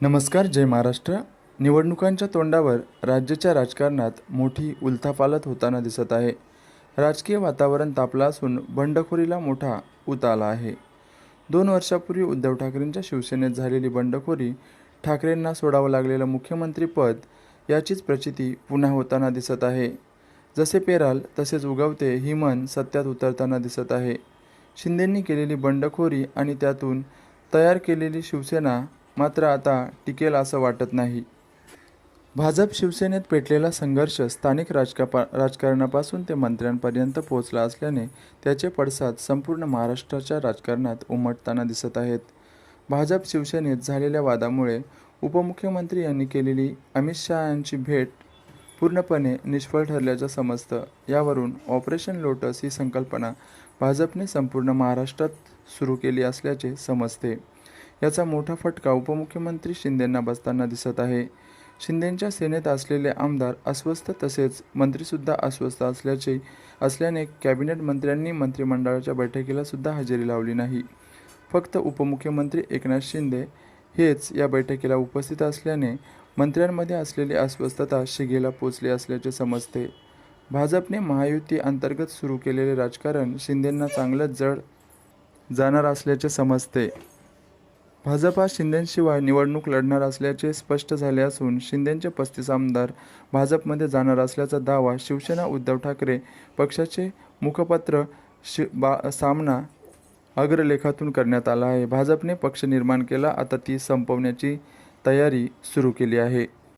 नमस्कार जय महाराष्ट्र. निवडणुकांच्या तोंडावर राज्याच्या राजकारणात मोठी उलथापालथ होताना दिसत आहे. राजकीय वातावरण तापलं असून बंडखोरीला मोठा उताला आला आहे. दोन वर्षापूर्वी उद्धव ठाकरेंच्या शिवसेनेत झालेली बंडखोरी ठाकरेंना सोडावं लागलेलं मुख्यमंत्रीपद याचीच प्रचिती पुन्हा होताना दिसत आहे. जसे पेराल तसेच उगवते ही मन सत्यात उतरताना दिसत आहे. शिंदेंनी केलेली बंडखोरी आणि त्यातून तयार केलेली शिवसेना मात्र आता टिकेल असं वाटत नाही. भाजप शिवसेनेत पेटलेला संघर्ष स्थानिक राजकापा राजकारणापासून ते मंत्र्यांपर्यंत पोहोचला असल्याने त्याचे पडसाद संपूर्ण महाराष्ट्राच्या राजकारणात उमटताना दिसत आहेत. भाजप शिवसेनेत झालेल्या वादामुळे उपमुख्यमंत्री यांनी केलेली अमित शहा यांची भेट पूर्णपणे निष्फळ ठरल्याचं समजतं. यावरून ऑपरेशन लोटस ही संकल्पना भाजपने संपूर्ण महाराष्ट्रात सुरू केली असल्याचे समजते. याचा मोठा फटका उपमुख्यमंत्री शिंदेंना बसताना दिसत आहे. शिंदेंच्या सेनेत असलेले आमदार अस्वस्थ तसेच मंत्रीसुद्धा अस्वस्थ असल्याचे असल्याने कॅबिनेट मंत्र्यांनी मंत्रिमंडळाच्या बैठकीला सुद्धा हजेरी लावली नाही. फक्त उपमुख्यमंत्री एकनाथ शिंदे हेच या बैठकीला उपस्थित असल्याने मंत्र्यांमध्ये असलेली अस्वस्थता शिगेला पोचली असल्याचे समजते. भाजपने महायुती अंतर्गत सुरू केलेले राजकारण शिंदेंना चांगलंच जड जाणार असल्याचे समजते. भाजप हा शिंदेशिवाय निवडणूक लढणार असल्याचे स्पष्ट झाले असून शिंदेचे पस्तीस आमदार भाजपमध्ये जाणार असल्याचा दावा शिवसेना उद्धव ठाकरे पक्षाचे मुखपत्र शि बा सामना अग्रलेखातून करण्यात आला आहे. भाजपने पक्ष निर्माण केला आता ती संपवण्याची तयारी सुरू केली आहे.